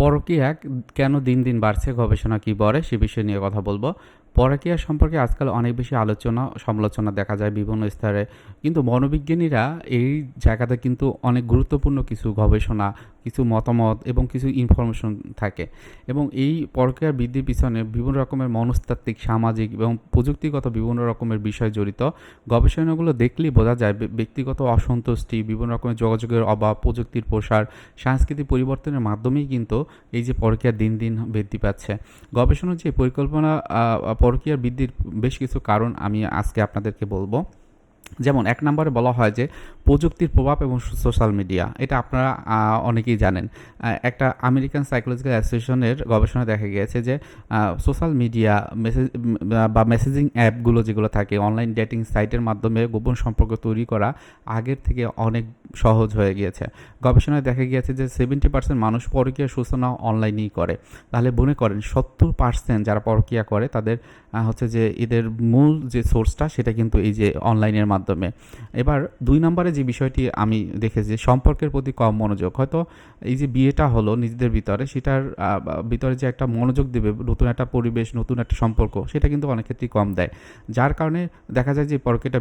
পরকীয়া কেন দিন দিন বাড়ছে গবেষণা কি বলে সে বিষয় নিয়ে কথা বলব। পরকীয়া সম্পর্কে আজকাল অনেক বেশি আলোচনা, সমালোচনা দেখা যায় বিভিন্ন স্তরে। কিন্তু মনোবিজ্ঞানীরা এই জায়গাতে কিন্তু অনেক গুরুত্বপূর্ণ কিছু গবেষণা, কিছু মতামত এবং কিছু ইনফরমেশন থাকে। এবং এই পরকীয়ার বৃদ্ধির পিছনে বিভিন্ন রকমের মনস্তাত্ত্বিক, সামাজিক এবং প্রযুক্তিগত বিভিন্ন রকমের বিষয় জড়িত। গবেষণাগুলো দেখলেই বোঝা যায় ব্যক্তিগত অসন্তুষ্টি, বিভিন্ন রকমের যোগাযোগের অভাব, প্রযুক্তির প্রসার, সাংস্কৃতিক পরিবর্তনের মাধ্যমেই কিন্তু এই যে পরকীয়া দিন দিন বৃদ্ধি পাচ্ছে। গবেষণার যে পরিকল্পনা পরকীয়ার বৃদ্ধির বেশ কিছু কারণ আমি আজকে আপনাদেরকে বলব। যেমন এক নম্বরে বলা হয় যে প্রযুক্তির প্রভাব এবং সোশ্যাল মিডিয়া, এটা আপনারা অনেকেই জানেন। একটা আমেরিকান সাইকোলজিক্যাল অ্যাসোসিয়েশনের গবেষণায় দেখা গিয়েছে যে সোশ্যাল মিডিয়া, মেসেজ বা মেসেজিং অ্যাপগুলো যেগুলো থাকে, অনলাইন ডেটিং সাইটের মাধ্যমে গোপন সম্পর্ক তৈরি করা আগের থেকে অনেক সহজ হয়ে গিয়েছে। গবেষণায় দেখা গিয়েছে যে সেভেন্টি পার্সেন্ট মানুষ পরকীয়া সূচনা অনলাইনেই করে। তাহলে মনে করেন সত্তর পার্সেন্ট যারা পরকীয়া করে, তাদের হচ্ছে যে এদের মূল যে সোর্সটা সেটা কিন্তু এই যে অনলাইনের মাধ্যমে। এবার দুই নম্বরে যে বিষয়টি আমি দেখেছি সম্পর্কের প্রতি কম মনোযোগ। হয়তো এই যে বিয়েটা হলো নিজেদের ভিতরে, সেটার ভিতরে যে একটা মনোযোগ দেবে, নতুন একটা পরিবেশ, নতুন একটা সম্পর্ক, সেটা কিন্তু অনেক ক্ষেত্রেই কম দেয়। যার কারণে দেখা যায় যে পরকীয়াটা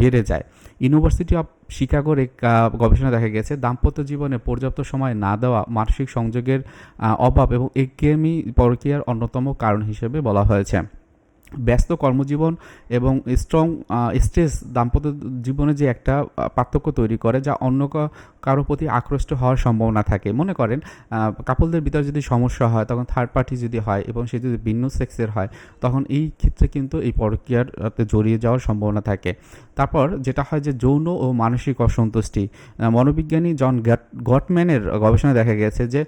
বেড়ে যায়। ইউনিভার্সিটি অফ শিকাগোর এক আহ, গবেষণা দেখা গেছে দাম্পত্য জীবনে পর্যাপ্ত সময় না দেওয়া মানসিক সংযোগের অভাব এবং একঘেয়েমি প্রক্রিয়ার অন্যতম কারণ হিসেবে বলা হয়েছে। ব্যস্ত কর্মজীবন এবং স্ট্রং স্ট্রেস দাম্পত্য জীবনে যে একটা পার্থক্য তৈরি করে যা অন্য কারও প্রতি আকৃষ্ট হওয়ার সম্ভাবনা থাকে। মনে করেন কাপলদের ভিতরে যদি সমস্যা হয়, তখন থার্ড পার্টি যদি হয় এবং সে যদি ভিন্ন সেক্সের হয়, তখন এই ক্ষেত্রে কিন্তু এই পরকীয়াতে জড়িয়ে যাওয়ার সম্ভাবনা থাকে। তারপর যেটা হয় যে যৌন ও মানসিক অসন্তুষ্টি। মনোবিজ্ঞানী জন গটম্যানের গবেষণায় দেখা গেছে যে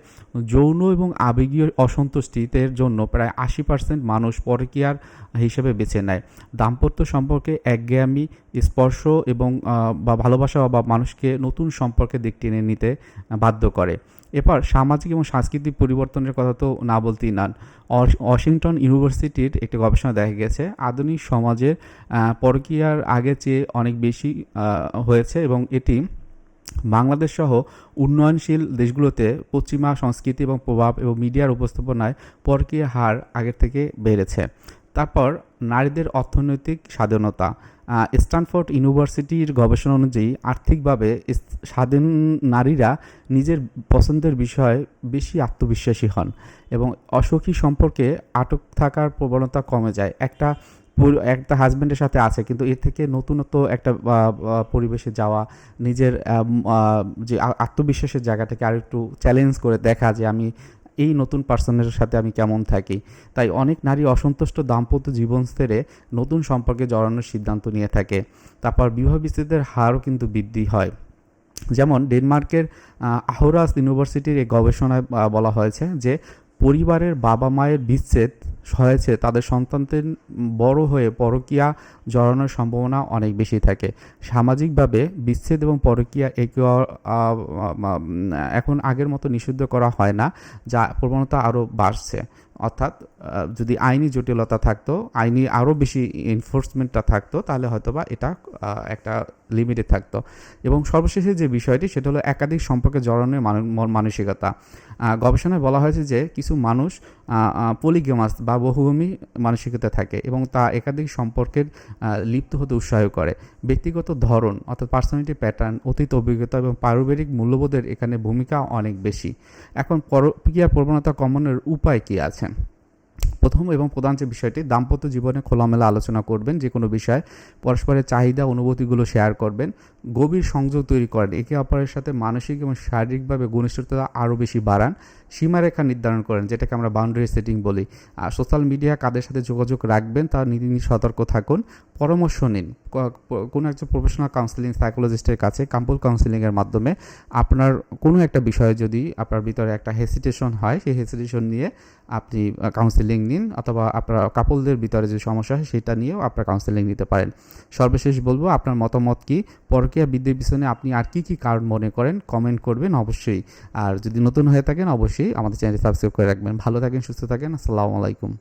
যৌন এবং আবেগীয় অসন্তুষ্টিতে জন্য প্রায় আশি পার্সেন্ট মানুষ পরকীয়ার হিসেবে বেছে নেয়। দাম্পত্য সম্পর্কে একঘেয়ামি, স্পর্শ এবং বা ভালোবাসা বা মানুষকে নতুন সম্পর্কে দিক টেনে নিতে বাধ্য করে। এরপর সামাজিক এবং সাংস্কৃতিক পরিবর্তনের কথা তো না বলতেই নান। ওয়াশিংটন ইউনিভার্সিটির একটি গবেষণা দেখা গেছে, আধুনিক সমাজের পরকীয়ার আগের চেয়ে অনেক বেশি হয়েছে এবং এটি বাংলাদেশ সহ উন্নয়নশীল দেশগুলোতে পশ্চিমা সংস্কৃতি এবং প্রভাব এবং মিডিয়ার উপস্থাপনায় পরকীয় হার আগের থেকে বেড়েছে। তারপর নারীদের অর্থনৈতিক স্বাধীনতা স্ট্যানফোর্ড ইউনিভার্সিটির গবেষণা অনুযায়ী আর্থিকভাবে স্বাধীন নারীরা নিজের পছন্দের বিষয়ে বেশি আত্মবিশ্বাসী হন এবং অসুখী সম্পর্কে আটক থাকার প্রবণতা কমে যায়। একটা একটা হাজব্যান্ডের সাথে আছে কিন্তু এর থেকে নতুনত্ব একটা পরিবেশে যাওয়া, নিজের যে আত্মবিশ্বাসের জায়গাটাকে আর একটু চ্যালেঞ্জ করে দেখা যে আমি এই নতুন পার্সনের সাথে আমি কেমন থাকি? তাই অনেক নারী অসন্তুষ্ট দাম্পত্য জীবন স্তরে নতুন সম্পর্কে জড়ানোর সিদ্ধান্ত নিয়ে থাকে। তারপর বিবাহ বিচ্ছেদের হারও কিন্তু বৃদ্ধি হয়। যেমন ডেনমার্কের আহ, আহরাস ইউনিভার্সিটির এই গবেষণায় বলা হয়েছে যে পরিবারের বাবা মায়ের বিচ্ছেদ হয়েছে, তাদের সন্তানদের বড় হয়ে পরকীয়া জড়ানোর সম্ভাবনা অনেক বেশি থাকে। সামাজিকভাবে বিচ্ছেদ এবং পরকীয়া একে এখন আগের মতো নিষিদ্ধ করা হয় না, যা প্রবণতা আরও বাড়ছে। অর্থাৎ যদি আইনি জটিলতা থাকতো, আইনি আরও বেশি এনফোর্সমেন্টটা থাকতো, তাহলে হয়তোবা এটা একটা লিমিটে থাকতো। এবং সর্বশেষে যে বিষয়টি, সেটা হলো একাধিক সম্পর্কে জড়ানোর মানসিকতা। গবেষণায় বলা হয়েছে যে, কিছু মানুষ পলিগেমাস বা বহুভূমি মানসিকতা থাকে এবং তা একাধিক সম্পর্কের লিপ্ত হতে উৎসাহ করে। ব্যক্তিগত ধরন অর্থাৎ পার্সোনালিটি প্যাটার্ন অতীত অভিজ্ঞতা এবং পারিবারিক মূল্যবোধের এখানে ভূমিকা অনেক বেশি। এখন পরক্রিয়া প্রবণতা কমানোর উপায় কী আছে? প্রথম এবং প্রধান যে বিষয়টি, দাম্পত্য জীবনে খোলামেলা আলোচনা করবেন, যে কোনো বিষয়ে পরস্পরের চাহিদা, অনুভূতিগুলো শেয়ার করবেন, গভীর সংযোগ তৈরি করেন, একে অপরের সাথে মানসিক এবং শারীরিকভাবে ঘনিষ্ঠতা আরও বেশি বাড়ান, সীমারেখা নির্ধারণ করেন, যেটাকে আমরা বাউন্ডারি সেটিং বলি। আর সোশ্যাল মিডিয়া কাদের সাথে যোগাযোগ রাখবেন, তার নীতি সতর্ক থাকুন, পরামর্শ নিন। কোনো একজন প্রফেশনাল কাউন্সিলিং সাইকোলজিস্টের কাছে কাম্পল কাউন্সিলিংয়ের মাধ্যমে আপনার কোনো একটা বিষয়ে যদি আপনার ভিতরে একটা হেসিটেশন হয়, সেই হেসিটেশন নিয়ে আপনি কাউন্সিলিং নিন অথবা আপনার কাপলদের ভিতরে যে সমস্যা হয় সেটা নিয়েও আপনার কাউন্সেলিং নিতে পারেন। সর্বশেষ বলব, আপনার মতামত কি? পরকীয়া বিদ্যুৎ পিছনে আপনি আর কি কি কারণ মনে করেন? কমেন্ট করবেন অবশ্যই। আর যদি নতুন হয়ে থাকেন, অবশ্যই আমাদের চ্যানেলটি সাবস্ক্রাইব করে রাখবেন। ভালো থাকেন, সুস্থ থাকেন। আসসালামু আলাইকুম।